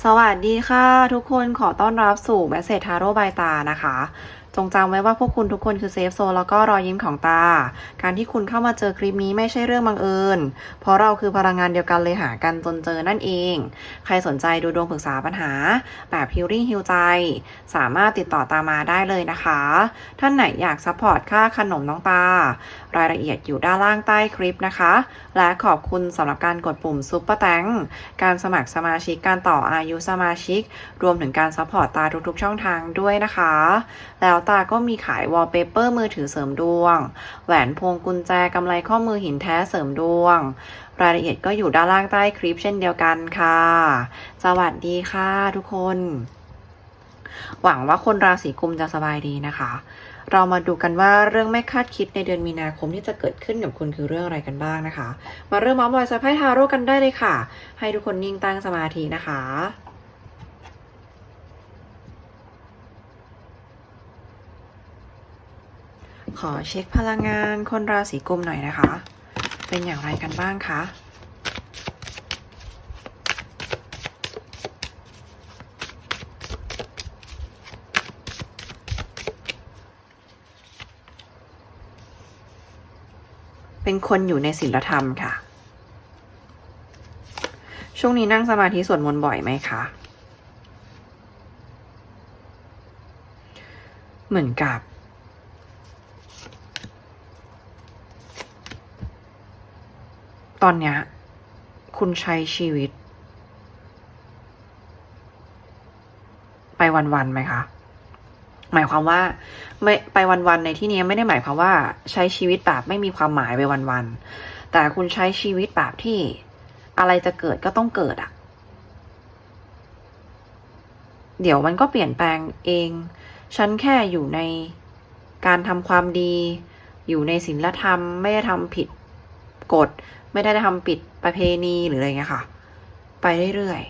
สวัสดีค่ะ ทุกคนขอต้อนรับสู่แมสเซจทาโร่บายตานะคะ จงจำไว้ว่าพวกคุณทุกคนคือเซฟโซนแล้วก็รอยยิ้มของตา การที่คุณเข้ามาเจอคลิปนี้ไม่ใช่เรื่องบังเอิญ เพราะเราคือพลังงานเดียวกันเลยหากันจนเจอนั่นเอง ใครสนใจดูดวงปรึกษาปัญหา แบบฮิลลิ่งฮิลใจ สามารถติดต่อตามมาได้เลยนะคะ ท่านไหนอยากซัพพอร์ตค่าขนมน้องตา รายละเอียดอยู่ด้านล่างใต้คลิปนะคะ และขอบคุณสำหรับการกดปุ่มซุปเปอร์แตงการสมัครสมาชิกการต่ออายุสมาชิก รวมถึงการซัพพอร์ตตาทุกๆ ช่องทางด้วยนะคะ แล้วตาก็มีขายวอลเปเปอร์มือถือเสริมดวง แหวนพวงกุญแจกำไรข้อมือหินแท้เสริมดวง รายละเอียดก็อยู่ด้านล่างใต้คลิปเช่นเดียวกันค่ะ สวัสดีค่ะทุกคน หวังว่าคนราศีกุมจะสบายดีนะคะ เรามาดูกันว่าเรื่องไม่คาดคิดในเดือนมีนาคมที่จะเกิดขึ้นกับคุณคือเรื่องอะไรกันบ้างนะคะ มาเริ่มมอมอยสไพ่ทาโร่กันได้เลยค่ะ ให้ทุกคนนิ่งตั้งสมาธินะคะ ขอเช็คพลังงานคนราศีกุมหน่อยนะคะ เป็นอย่างไรกันบ้างคะเป็นคนอยู่ในศีลธรรมค่ะ ช่วงนี้นั่งสมาธิสวดมนต์บ่อยไหมคะ เหมือนกับ ตอนเนี้ยคุณใช้ชีวิต ไปวันๆไหมคะ หมายความว่า ไม่ไปวันๆในที่นี้ไม่ได้หมายความว่า ใช้ชีวิตแบบไม่มีความหมายไปวันๆแต่คุณใช้ชีวิตแบบที่อะไรจะเกิดก็ต้องเกิดอะเดี๋ยวมันก็เปลี่ยนแปลงเอง ฉันแค่อยู่ในการทำความดี อยู่ในศีลธรรม ไม่ได้ทำผิดกฎ ไม่ได้ทำผิดประเพณีหรืออะไรเงี้ยค่ะ ไปเรื่อย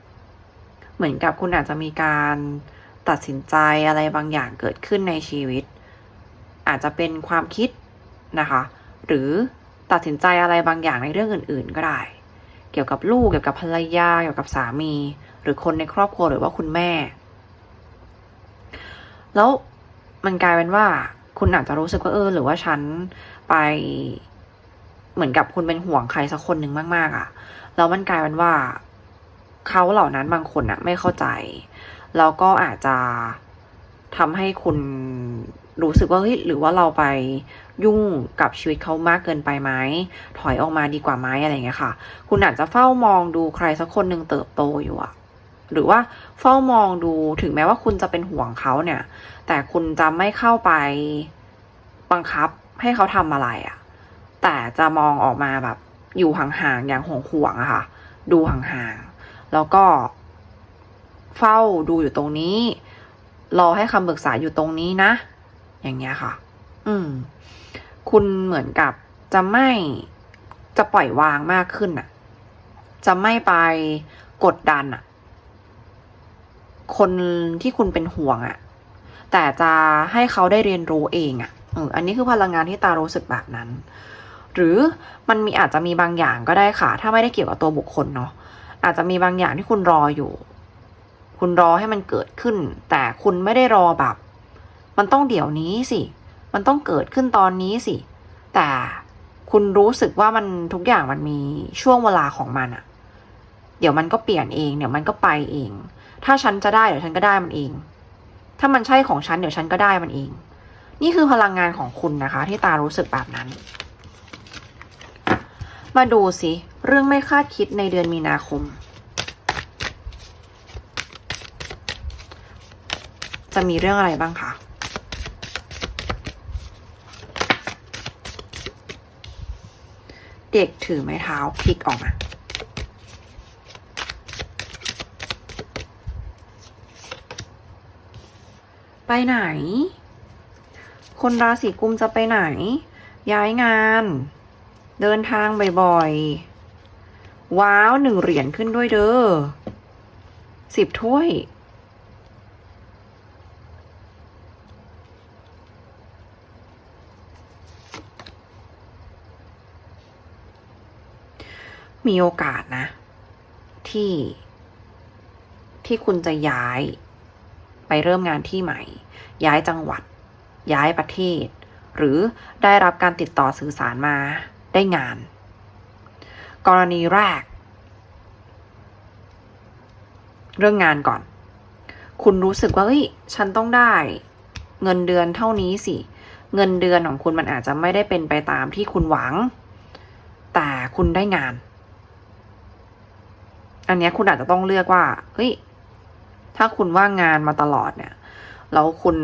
ๆ เหมือนกับคุณอาจจะมีการตัดสินใจอะไรบางอย่างเกิดขึ้นในชีวิต อาจจะเป็นความคิดนะคะ หรือตัดสินใจอะไรบางอย่างในเรื่องอื่น ๆ ก็ได้ เกี่ยวกับลูกเกี่ยวกับภรรยาเกี่ยวกับสามี หรือคนในครอบครัวหรือว่าคุณแม่ แล้วมันกลายเป็นว่า คุณอาจจะรู้สึกว่าเออ หรือว่าฉันไป เหมือนกับคุณเป็นห่วงใครสักคนหนึ่งมาก ๆอะ่ะแล้วมันกลายเป็นว่าเขาเหล่านั้นบางคนอะ่ะไม่เข้าใจแล้วก็อาจจะทำให้คุณรู้สึกว่าเฮ้ยหรือว่าเราไปยุ่งกับชีวิตเขามากเกินไปไหมถอยออกมาดีกว่าไหมอะไรเงี้ยค่ะ คุณอาจจะเฝ้ามองดูใครสักคนหนึ่งเติบโตอยู่อะหรือว่าเฝ้ามองดูถึงแม้ว่าคุณจะเป็นห่วงเขาเนี่ย แต่คุณจะไม่เข้าไปบังคับให้เขาทำอะไรอะ แต่จะมองออกมาแบบอยู่ห่างๆอย่างห่วงๆอะค่ะ ดูห่างๆแล้วก็เฝ้าดูอยู่ตรงนี้ รอให้คำปรึกษาอยู่ตรงนี้นะ อย่างเงี้ยค่ะ อืม คุณเหมือนกับจะไม่จะปล่อยวางมากขึ้นอะจะไม่ไปกดดันอะคนที่คุณเป็นห่วงอะแต่จะให้เขาได้เรียนรู้เองอะอันนี้คือพลังงานที่ตารู้สึกแบบนั้น หรือมันมีอาจจะมีบางอย่างก็ได้ค่ะ ถ้าไม่ได้เกี่ยวกับตัวบุคคลเนาะอาจจะมีบางอย่างที่คุณรออยู่ คุณรอให้มันเกิดขึ้น แต่คุณไม่ได้รอแบบ มันต้องเดี๋ยวนี้สิ มันต้องเกิดขึ้นตอนนี้สิ แต่คุณรู้สึกว่ามันทุกอย่างมันมีช่วงเวลาของมันอะเดี๋ยวมันก็เปลี่ยนเอง เดี๋ยวมันก็ไปเอง ถ้าฉันจะได้เดี๋ยวฉันก็ได้มันเอง ถ้ามันใช่ของฉันเดี๋ยวฉันก็ได้มันเอง นี่คือพลังงานของคุณนะคะ ที่ตารู้สึกแบบนั้น มาดูสิ เรื่องไม่คาดคิดในเดือนมีนาคม จะมีเรื่องอะไรบ้างคะเด็กถือไม้เท้าพลิกออกมา ไปไหน คนราศีกุมจะไปไหน ย้ายงาน เดินทางบ่อยๆ ว้าวหนึ่งเหรียญขึ้นด้วยเด้อสิบถ้วย มีโอกาสนะ ที่ ที่คุณจะย้าย ไปเริ่มงานที่ใหม่ ย้ายจังหวัด ย้ายประเทศ หรือได้รับการติดต่อสื่อสารมา ได้งาน กรณีแรก เรื่องงานก่อน คุณรู้สึกว่าเอ้ยฉันต้องได้ เงินเดือนเท่านี้สิ เงินเดือนของคุณมันอาจจะไม่ได้เป็นไปตามที่คุณหวัง แต่คุณได้งาน อันนี้คุณอาจจะต้องเลือกว่าเฮ้ยถ้าคุณว่างงานมาตลอดเนี่ย แล้วคุณ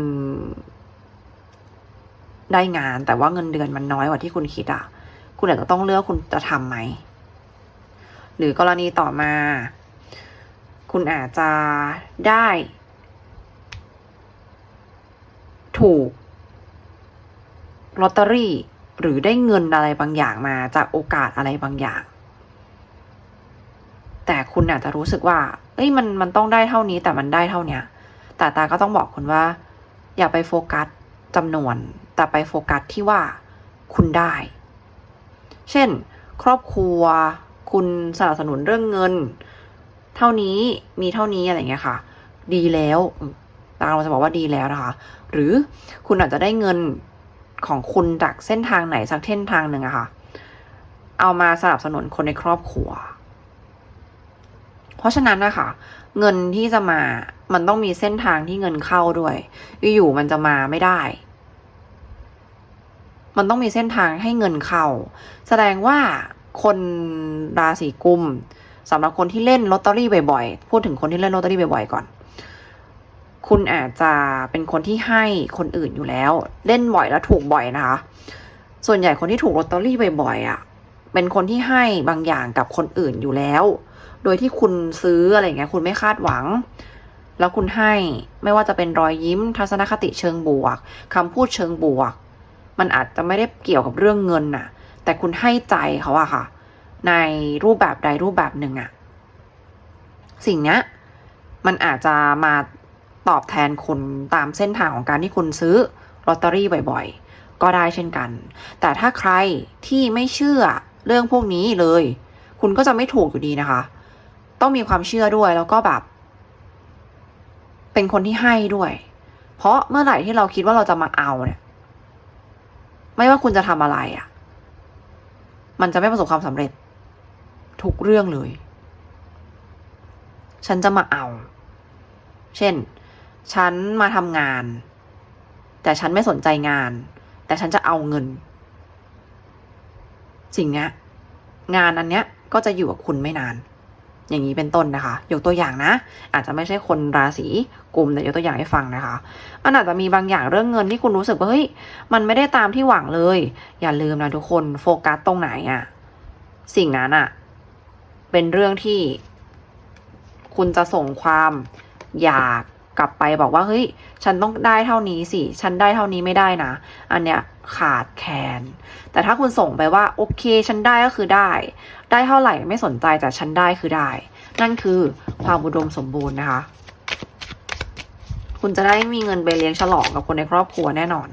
ได้งานแต่ว่าเงินเดือนมันน้อยกว่าที่คุณคิดอะ คุณอาจจะต้องเลือกคุณจะทำไหม หรือกรณีต่อมา คุณอาจจะได้ ถูกลอตเตอรี่หรือได้เงินอะไรบางอย่างมาจากโอกาสอะไรบางอย่าง แต่คุณอาจจะรู้สึกว่า เอ้ยมันมันต้องได้เท่านี้แต่มันได้เท่าเนี้ยแต่ตาก็ต้องบอกคุณว่า อย่าไปโฟกัสจำนวน แต่ไปโฟกัสที่ว่าคุณได้ เช่น ครอบครัว คุณสนับสนุนเรื่องเงิน เท่านี้มีเท่านี้อะไรเงี้ยค่ะ ดีแล้วตาเราจะบอกว่าดีแล้วนะคะ หรือคุณอาจจะได้เงินของคุณจากเส้นทางไหนสักเส้นทางหนึ่งอะค่ะ เอามาสนับสนุนคนในครอบครัว เพราะฉะนั้นนะคะ เงินที่จะมามันต้องมีเส้นทางที่เงินเข้าด้วย อยู่ๆมันจะมาไม่ได้ มันต้องมีเส้นทางให้เงินเข้า แสดงว่าคนราศีกุมสำหรับคนที่เล่นลอตเตอรี่บ่อยๆ พูดถึงคนที่เล่นลอตเตอรี่บ่อยๆก่อน คุณอาจจะเป็นคนที่ให้คนอื่นอยู่แล้ว เล่นบ่อยแล้วถูกบ่อยนะคะ ส่วนใหญ่คนที่ถูกลอตเตอรี่บ่อยๆอะ เป็นคนที่ให้บางอย่างกับคนอื่นอยู่แล้ว โดยที่คุณซื้ออะไรเงี้ย คุณไม่คาดหวัง แล้วคุณให้ไม่ว่าจะเป็นรอยยิ้มทัศนคติเชิงบวกคำพูดเชิงบวก มันอาจจะไม่ได้เกี่ยวกับเรื่องเงินน่ะ แต่คุณให้ใจเขาอะค่ะ ในรูปแบบใดรูปแบบหนึ่งอะสิ่งนี้มันอาจจะมาตอบแทนคุณตามเส้นทางของการที่คุณซื้อลอตเตอรี่บ่อยๆ ก็ได้เช่นกัน แต่ถ้าใครที่ไม่เชื่อเรื่องพวกนี้เลย คุณก็จะไม่ถูกอยู่ดีนะคะ ต้องมีความเชื่อด้วยแล้วก็แบบ เป็นคนที่ให้ด้วย เพราะเมื่อไหร่ที่เราคิดว่าเราจะมาเอาเนี่ย ไม่ว่าคุณจะทำอะไรอะ่ะ มันจะไม่ประสบความสำเร็จ ทุกเรื่องเลย ฉันจะมาเอา เช่น ฉันมาทำงาน แต่ฉันไม่สนใจงาน แต่ฉันจะเอาเงิน สิ่งนี้งานอันเนี้ยก็จะอยู่กับคุณไม่นาน อย่างนี้เป็นต้นนะคะ ยกตัวอย่างนะ อาจจะไม่ใช่คนราศีกุมแต่ยกตัวอย่างให้ฟังนะคะ มันอาจจะมีบางอย่างเรื่องเงินที่คุณรู้สึกว่าเฮ้ยมันไม่ได้ตามที่หวังเลย อย่าลืมนะทุกคนโฟกัสตรงไหนอะสิ่งนั้นอะเป็นเรื่องที่ คุณจะส่งความอยาก กลับไปบอกว่าเฮ้ย ฉันต้องได้เท่านี้สิ ฉันได้เท่านี้ไม่ได้นะ อันเนี้ยขาดแคลนแต่ถ้าคุณส่งไปว่า โอเค ฉันได้ก็คือได้ ได้เท่าไหร่ไม่สนใจแต่ฉันได้คือได้ นั่นคือความอุดมสมบูรณ์นะคะ คุณจะได้มีเงินไปเลี้ยงฉลองกับคนในครอบครัวแน่นอน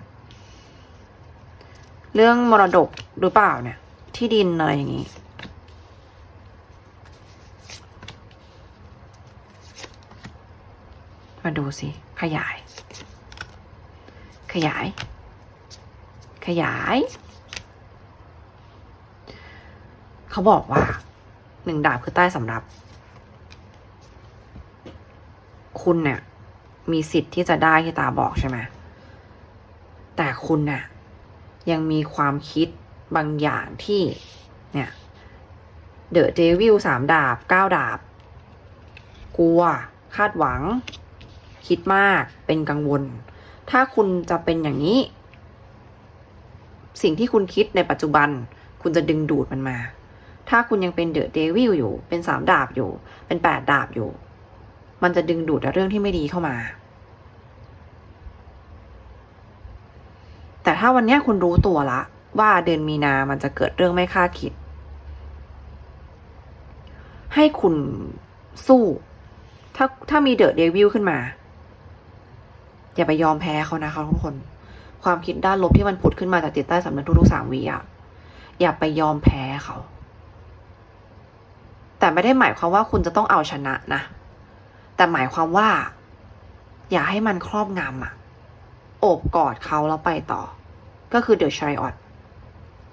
เรื่องมรดกหรือเปล่าเนี่ย ที่ดินอะไรอย่างนี้ มาดูสิ ขยาย ขยาย ขยาย เขาบอกว่าหนึ่งดาบคือใต้สำรับ คุณเนี่ยมีสิทธิ์ที่จะได้ที่ตาบอกใช่ไหมแต่คุณน่ะยังมีความคิดบางอย่างที่เนี่ยเดอะเดวิลสามดาบเก้าดาบ กลัว คาดหวัง คิดมากเป็นกังวล ถ้าคุณจะเป็นอย่างนี้ สิ่งที่คุณคิดในปัจจุบัน คุณจะดึงดูดมันมา ถ้าคุณยังเป็นเดอะเดวิลอยู่ เป็นสามดาบอยู่ เป็นแปดดาบอยู่ มันจะดึงดูดแต่เรื่องที่ไม่ดีเข้ามา แต่ถ้าวันนี้คุณรู้ตัวละ ว่าเดือนมีนามันจะเกิดเรื่องไม่คาดคิด ให้คุณสู้ถ้าถ้ามีเดอะเดวิลขึ้นมา อย่าไปยอมแพ้เขานะคะทุกคน ความคิดด้านลบที่มันผุดขึ้นมาจากจิตใต้สำนึกทุกๆสามวิอะอย่าไปยอมแพ้เขา แต่ไม่ได้หมายความว่าคุณจะต้องเอาชนะนะ แต่หมายความว่า อย่าให้มันครอบงำอะโอบกอดเขาแล้วไปต่อ ก็คือเดอะชายออด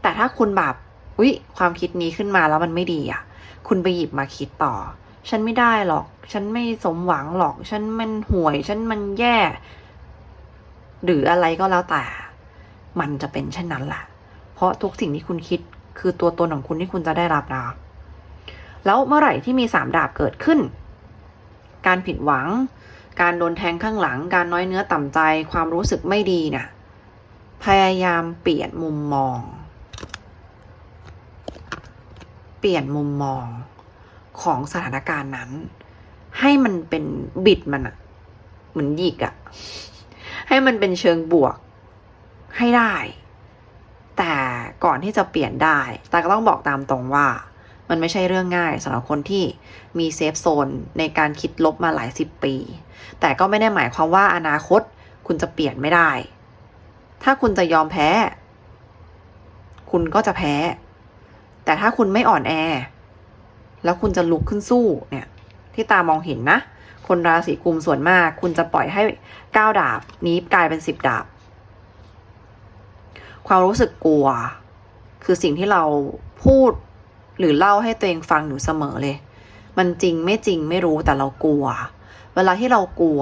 แต่ถ้าคุณแบบอุ๊ยความคิดนี้ขึ้นมาแล้วมันไม่ดีอะคุณไปหยิบมาคิดต่อ ฉันไม่ได้หรอก ฉันไม่สมหวังหรอก ฉันมันห่วย ฉันมันแย่ หรืออะไรก็แล้วแต่ มันจะเป็นเช่นนั้นแหละ เพราะทุกสิ่งที่คุณคิดคือตัวตนของคุณที่คุณจะได้รับนะแล้วเมื่อไหร่ที่มีสามดาบเกิดขึ้น การผิดหวัง การโดนแทงข้างหลัง การน้อยเนื้อต่ำใจ ความรู้สึกไม่ดีนี่ยพยายามเปลี่ยนมุมมอง เปลี่ยนมุมมองของสถานการณ์นั้น ให้มันเป็นบิดมันอะเหมือนหยิกอะ ให้มันเป็นเชิงบวกให้ได้ แต่ก่อนที่จะเปลี่ยนได้แต่ก็ต้องบอกตามตรงว่า มันไม่ใช่เรื่องง่ายสำหรับคนที่มีเซฟโซนในการคิดลบมาหลายสิบปี แต่ก็ไม่ได้หมายความว่าอนาคตคุณจะเปลี่ยนไม่ได้ ถ้าคุณจะยอมแพ้ คุณก็จะแพ้ แต่ถ้าคุณไม่อ่อนแอ แล้วคุณจะลุกขึ้นสู้เนี่ย ที่ตามองเห็นนะ คนราศีกุมส่วนมาก คุณจะปล่อยให้ก้าดาบนี้กลายเป็นสิบดาบ ความรู้สึกกลัว คือสิ่งที่เราพูดหรือเล่าให้ตัวเองฟังอยู่เสมอเลย มันจริงไม่จริงไม่รู้แต่เรากลัว เวลาที่เรากลัว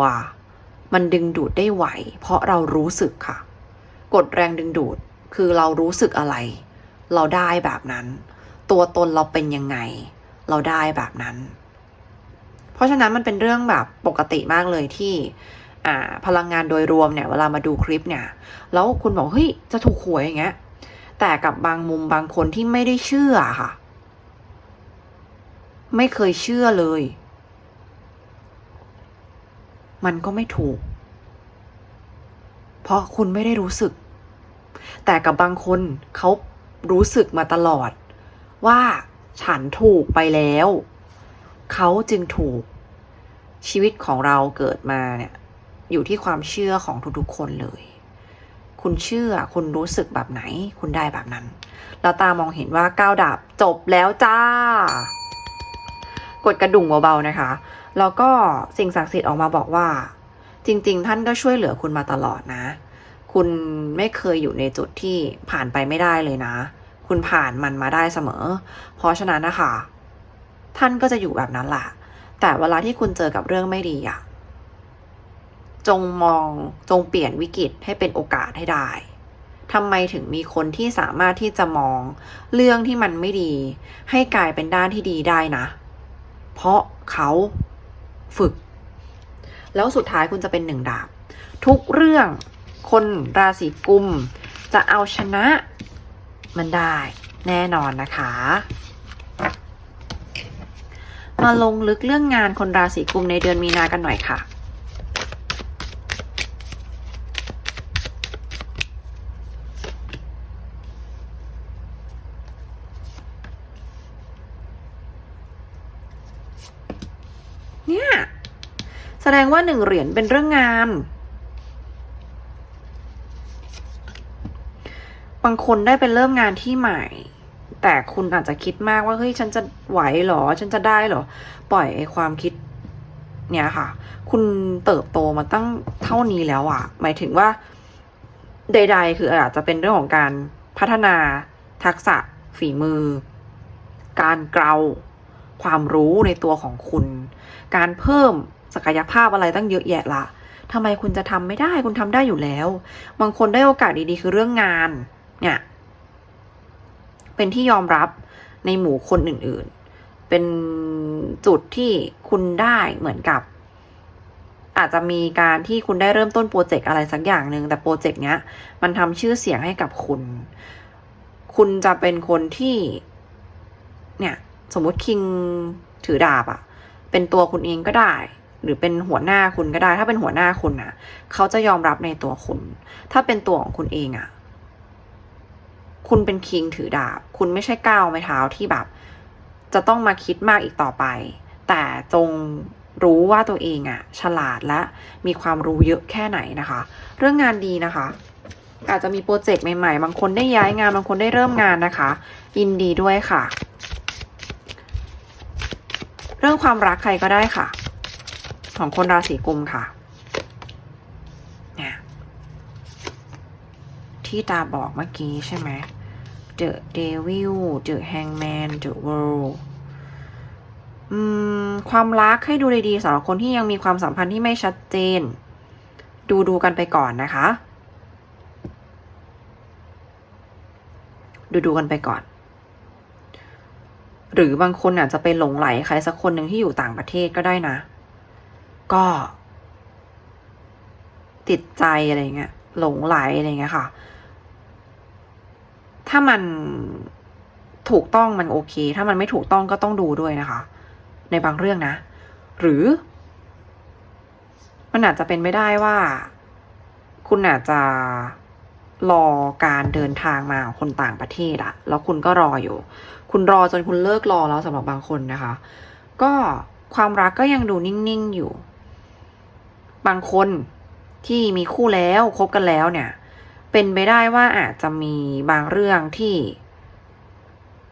มันดึงดูดได้ไหว เพราะเรารู้สึกค่ะ กดแรงดึงดูดคือเรารู้สึกอะไร เราได้แบบนั้น ตัวตนเราเป็นยังไง เราได้แบบนั้น เพราะฉะนั้นมันเป็นเรื่องแบบปกติมากเลยที่พลังงานโดยรวมเนี่ยเวลามาดูคลิปเนี่ย แล้วคุณบอกเฮ้ยจะถูกหวยอย่างเงี้ย แต่กับบางมุมบางคนที่ไม่ได้เชื่อค่ะ ไม่เคยเชื่อเลย มันก็ไม่ถูก เพราะคุณไม่ได้รู้สึก แต่กับบางคนเขารู้สึกมาตลอด ว่าฉันถูกไปแล้ว เขาจึงถูกชีวิตของเราเกิดมาเนี่ยอยู่ที่ความเชื่อของทุกๆคนเลย คุณเชื่อคุณรู้สึกแบบไหน คุณได้แบบนั้น แล้วตามองเห็นว่าก้าวดาบจบแล้วจ้ากดกระดุ่งเบาๆนะคะ แล้วก็สิ่งศักดิ์สิทธิ์ออกมาบอกว่า จริง ๆ ท่านก็ช่วยเหลือคุณมาตลอดนะ คุณไม่เคยอยู่ในจุดที่ผ่านไปไม่ได้เลยนะ คุณผ่านมันมาได้เสมอ เพราะฉะนั้นนะคะ ท่านก็จะอยู่แบบนั้นแหละแต่เวลาที่คุณเจอกับเรื่องไม่ดีอะจงมองจงเปลี่ยนวิกฤตให้เป็นโอกาสให้ได้ทำไมถึงมีคนที่สามารถที่จะมองเรื่องที่มันไม่ดี ให้กลายเป็นด้านที่ดีได้นะ เพราะเขาฝึก แล้วสุดท้ายคุณจะเป็นหนึ่งดาบ ทุกเรื่องคนราศีกุม จะเอาชนะมันได้แน่นอนนะคะ มาลงลึกเรื่องงานคนราศีกุมในเดือนมีนากันหน่อยค่ะ เนี่ย แสดงว่าหนึ่งเหรียญเป็นเรื่องงานบางคนได้เป็นเริ่มงานที่ใหม่ แต่คุณอาจจะคิดมากว่าเฮ้ยฉันจะไหวหรอ ฉันจะได้หรอ ปล่อยไอ้ความคิด เนี่ยค่ะ คุณเติบโตมาตั้งเท่านี้แล้วอะหมายถึงว่า ใด ๆ คืออาจจะเป็นเรื่องของการพัฒนาทักษะฝีมือ การเกลาความรู้ในตัวของคุณ การเพิ่มศักยภาพอะไรตั้งเยอะแยะละทำไมคุณจะทำไม่ได้ คุณทำได้อยู่แล้ว บางคนได้โอกาสดีๆ คือเรื่องงาน เนี่ย เป็นที่ยอมรับในหมู่คนอื่นๆ เป็นจุดที่คุณได้เหมือนกับ อาจจะมีการที่คุณได้เริ่มต้นโปรเจกต์อะไรสักอย่างหนึ่งแต่โปรเจกต์เนี้ย มันทำชื่อเสียงให้กับคุณ คุณจะเป็นคนที่ เนี่ย สมมติคิงถือดาบอะเป็นตัวคุณเองก็ได้ หรือเป็นหัวหน้าคุณก็ได้ ถ้าเป็นหัวหน้าคุณอะเขาจะยอมรับในตัวคุณ ถ้าเป็นตัวของคุณเองอะ คุณเป็นคิงถือดาบ คุณไม่ใช่ก้าวไม้เท้าที่แบบ จะต้องมาคิดมากอีกต่อไป แต่จงรู้ว่าตัวเองอะฉลาดและมีความรู้เยอะแค่ไหนนะคะ เรื่องงานดีนะคะ อาจจะมีโปรเจกต์ใหม่ๆ บางคนได้ย้ายงาน บางคนได้เริ่มงานนะคะ ยินดีด้วยค่ะ เรื่องความรักใครก็ได้ค่ะ ของคนราศีกุมค่ะ เนี่ย ที่ตาบอกเมื่อกี้ใช่ไหม The Devil The Hangman The World ความรักให้ดูดีๆสำหรับคนที่ยังมีความสัมพันธ์ที่ไม่ชัดเจน ดูดูกันไปก่อนนะคะ ดูดูกันไปก่อน หรือบางคนอาจจะไปหลงไหลใครสักคนหนึ่งที่อยู่ต่างประเทศก็ได้นะ ก็ ติดใจอะไรเงี้ยหลงไหลอะไรเงี้ยค่ะ ถ้ามันถูกต้องมันโอเค ถ้ามันไม่ถูกต้องก็ต้องดูด้วยนะคะ ในบางเรื่องนะ หรือ มันอาจจะเป็นไม่ได้ว่า คุณอาจจะรอการเดินทางมาของคนต่างประเทศอะแล้วคุณก็รออยู่ คุณรอจนคุณเลิกรอแล้วสำหรับบางคนนะคะ ก็ความรักก็ยังดูนิ่งๆอยู่ บางคนที่มีคู่แล้วคบกันแล้วเนี่ย เป็นไปได้ว่าอาจจะมีบางเรื่องที่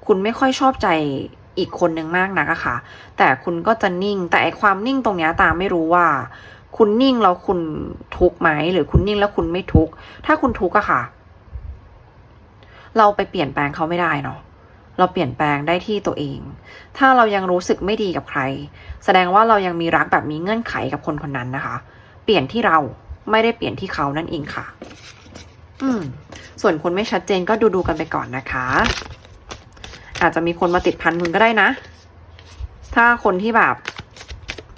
คุณไม่ค่อยชอบใจอีกคนหนึ่งมากนักอะค่ะ แต่คุณก็จะนิ่ง แต่ไอความนิ่งตรงนี้ตามไม่รู้ว่า คุณนิ่งแล้วคุณทุกไหมหรือคุณนิ่งแล้วคุณไม่ทุก ถ้าคุณทุกอะค่ะ เราไปเปลี่ยนแปลงเขาไม่ได้เนาะ เราเปลี่ยนแปลงได้ที่ตัวเอง ถ้าเรายังรู้สึกไม่ดีกับใคร แสดงว่าเรายังมีรักแบบมีเงื่อนไขกับคนคนนั้นนะคะ เปลี่ยนที่เราไม่ได้เปลี่ยนที่เขานั่นเองค่ะ อืม ส่วนคนไม่ชัดเจนก็ดูดูๆกันไปก่อนนะคะ อาจจะมีคนมาติดพันคุณก็ได้นะ ถ้าคนที่แบบ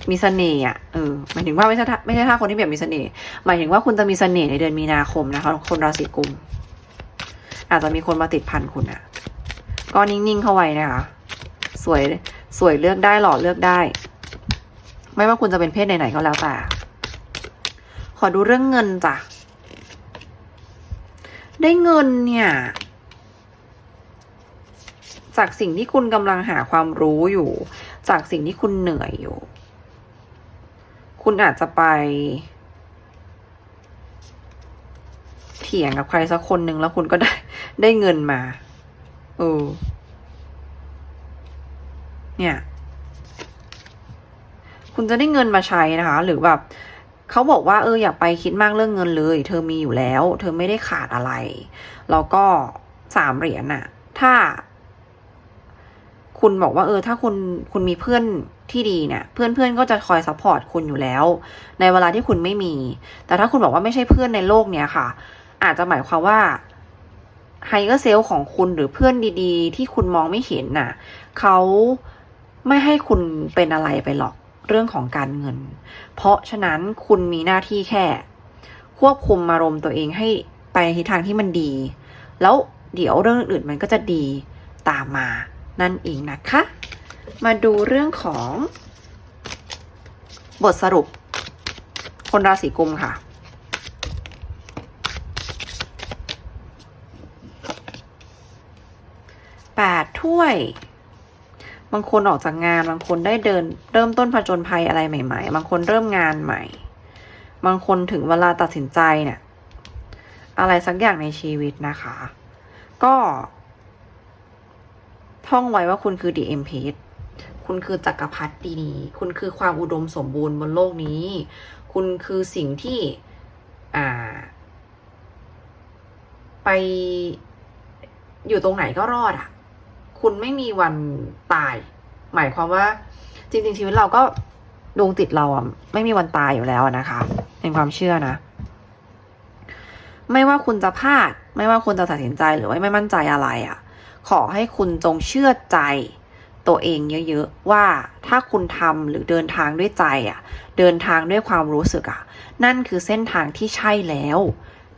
มีเสน่ห์อะ เออ หมายถึงว่าไม่ใช่ไม่ใช่ถ้าคนที่แบบมีเสน่ห์ หมายถึงว่าคุณจะมีเสน่ห์ในเดือนมีนาคมนะคะ คนราศีกุม อาจจะมีคนมาติดพันคุณอะ ก็นิ่งๆเข้าไว้นะคะ สวย สวยเลือกได้หล่อเลือกได้ ไม่ว่าคุณจะเป็นเพศไหนๆก็แล้วแต่ ขอดูเรื่องเงินจ้ะ ได้เงินเนี่ย จากสิ่งที่คุณกำลังหาความรู้อยู่ จากสิ่งที่คุณเหนื่อยอยู่ คุณอาจจะไปเถียงกับใครสักคนหนึ่งแล้วคุณก็ได้ได้เงินมาเออเนี่ย คุณจะได้เงินมาใช้นะคะ หรือแบบ เขาบอกว่าเอออย่าไปคิดมากเรื่องเงินเลย เธอมีอยู่แล้ว เธอไม่ได้ขาดอะไร แล้วก็สามเหรียญน่ะถ้า คุณบอกว่าเออ ถ้าคุณคุณมีเพื่อนที่ดีเนี่ยเพื่อนเพื่อนก็จะคอยซัพพอร์ตคุณอยู่แล้ว ในเวลาที่คุณไม่มี แต่ถ้าคุณบอกว่าไม่ใช่เพื่อนในโลกเนี้ยค่ะ อาจจะหมายความว่าไฮเ e อร์เซลของคุณหรือเพื่อนดี ๆ ที่คุณมองไม่เห็นน่ะเขาไม่ให้คุณเป็นอะไรไปหรอก เรื่องของการเงิน เพราะฉะนั้นคุณมีหน้าที่แค่ ควบคุมอารมณ์ตัวเองให้ไปในทางที่มันดี แล้วเดี๋ยวเรื่องอื่นมันก็จะดีตามมานั่นเองนะคะ มาดูเรื่องของ บทสรุป คนราศีกุมค่ะแปดถ้วย บางคนออกจากงาน บางคนได้เดิน เริ่มต้นผจญภัยอะไรใหม่ ๆ บางคนเริ่มงานใหม่ บางคนถึงเวลาตัดสินใจเนี่ย อะไรสักอย่างในชีวิตนะคะ ก็ ท่องไว้ว่าคุณคือ The Empress คุณคือจักรพรรดิดีคุณคือความอุดมสมบูรณ์บนโลกนี้ คุณคือสิ่งที่ อ่า ไปอยู่ตรงไหนก็รอดอะ คุณไม่มีวันตาย หมายความว่าจริง ๆ ชีวิตเราก็ดวงจิตเราอะไม่มีวันตายอยู่แล้วนะคะเป็นความเชื่อนะ ไม่ว่าคุณจะพลาด ไม่ว่าคุณจะตัดสินใจหรือว่าไม่มั่นใจอะไรอะ ขอให้คุณจงเชื่อใจตัวเองเยอะๆว่าถ้าคุณทำหรือเดินทางด้วยใจอะ เดินทางด้วยความรู้สึกอะ นั่นคือเส้นทางที่ใช่แล้ว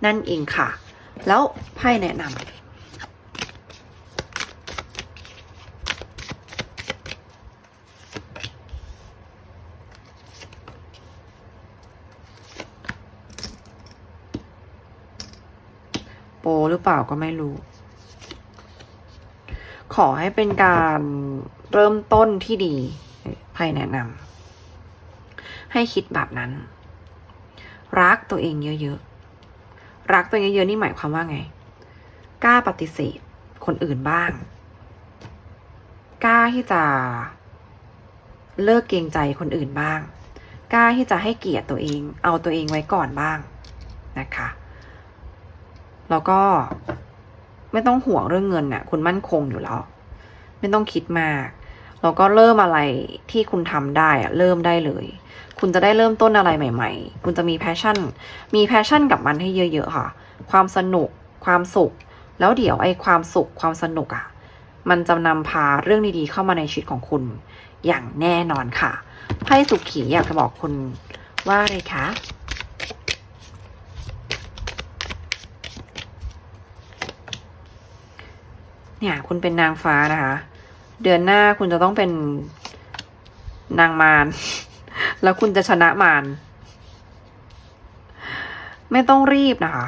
นั่นเองค่ะ แล้วไพ่แนะนำ ปหรือเปล่าก็ไม่รู้ ขอให้เป็นการเริ่มต้นที่ดีไพ่แนะนำให้คิดแบบนั้น รักตัวเองเยอะๆ รักตัวเองเยอะๆนี่หมายความว่าไง กล้าปฏิเสธคนอื่นบ้าง กล้าที่จะเลิกเกรงใจคนอื่นบ้าง กล้าที่จะให้เกียรติตัวเอง เอาตัวเองไว้ก่อนบ้างนะคะ แล้วก็ไม่ต้องห่วงเรื่องเงินน่ะ คุณมั่นคงอยู่แล้ว ไม่ต้องคิดมาก แล้วก็เริ่มอะไรที่คุณทำได้อะเริ่มได้เลย คุณจะได้เริ่มต้นอะไรใหม่ ๆ คุณจะมีแพชชั่น มีแพชชั่นกับมันให้เยอะๆค่ะ ความสนุก ความสุข แล้วเดี๋ยวไอ้ความสุข ความสนุกอะ่ะ มันจะนำพาเรื่องดีๆเข้ามาในชีวิตของคุณ อย่างแน่นอนค่ะไพ่สุขีอยากจะบอกคุณว่าอะไรคะ เนี่ย คุณเป็นนางฟ้านะคะ เดือนหน้าคุณจะต้องเป็นนางมารแล้วคุณจะชนะมารไม่ต้องรีบนะคะ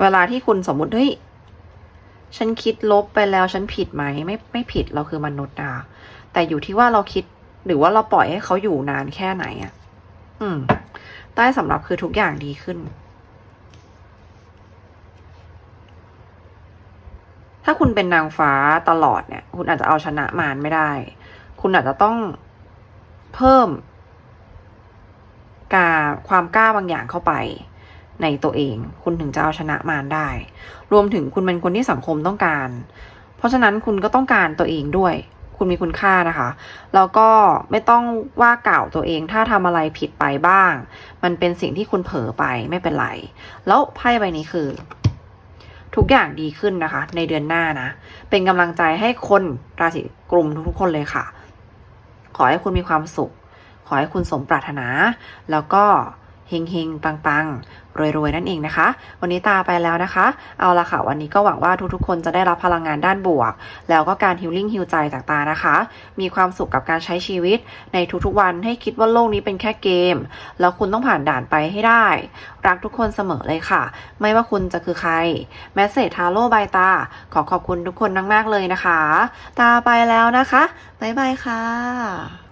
เวลาที่คุณสมมุติเฮ้ยฉันคิดลบไปแล้วฉันผิดไหมไม่ไม่ผิดเราคือมนุษย์นะคะแต่อยู่ที่ว่าเราคิดหรือว่าเราปล่อยให้เขาอยู่นานแค่ไหนอะ่ะ อืม ใต้สำหรับคือทุกอย่างดีขึ้น ถ้าคุณเป็นนางฟ้าตลอดเนี่ย คุณอาจจะเอาชนะมารไม่ได้ คุณอาจจะต้องเพิ่มกาความกล้าบางอย่างเข้าไปในตัวเอง คุณถึงจะเอาชนะมารได้ รวมถึงคุณเป็นคนที่สังคมต้องการ เพราะฉะนั้นคุณก็ต้องการตัวเองด้วย คุณมีคุณค่านะคะ แล้วก็ไม่ต้องว่ากล่าวตัวเอง ถ้าทำอะไรผิดไปบ้าง มันเป็นสิ่งที่คุณเผลอไปไม่เป็นไร แล้วไพ่ใบนี้คือ ทุกอย่างดีขึ้นนะคะ ในเดือนหน้านะ เป็นกำลังใจให้คนราศีกลุ่มทุกๆคนเลยค่ะ ขอให้คุณมีความสุข ขอให้คุณสมปรารถนา แล้วก็ เฮงเฮงๆปังๆรวยๆ นั่นเองนะคะ วันนี้ตาไปแล้วนะคะ เอาละค่ะ วันนี้ก็หวังว่าทุกๆ คนจะได้รับพลังงานด้านบวก แล้วก็การฮิลลิ่งฮิลใจจากตานะคะ มีความสุขกับการใช้ชีวิต ในทุกๆ วันให้คิดว่าโลกนี้เป็นแค่เกม แล้วคุณต้องผ่านด่านไปให้ได้ รักทุกคนเสมอเลยค่ะ ไม่ว่าคุณจะคือใคร แมสเซจทาโร่บายตา ขอขอบคุณทุกคนมากๆเลยนะคะ ตาไปแล้วนะคะ บ๊ายบายค่ะ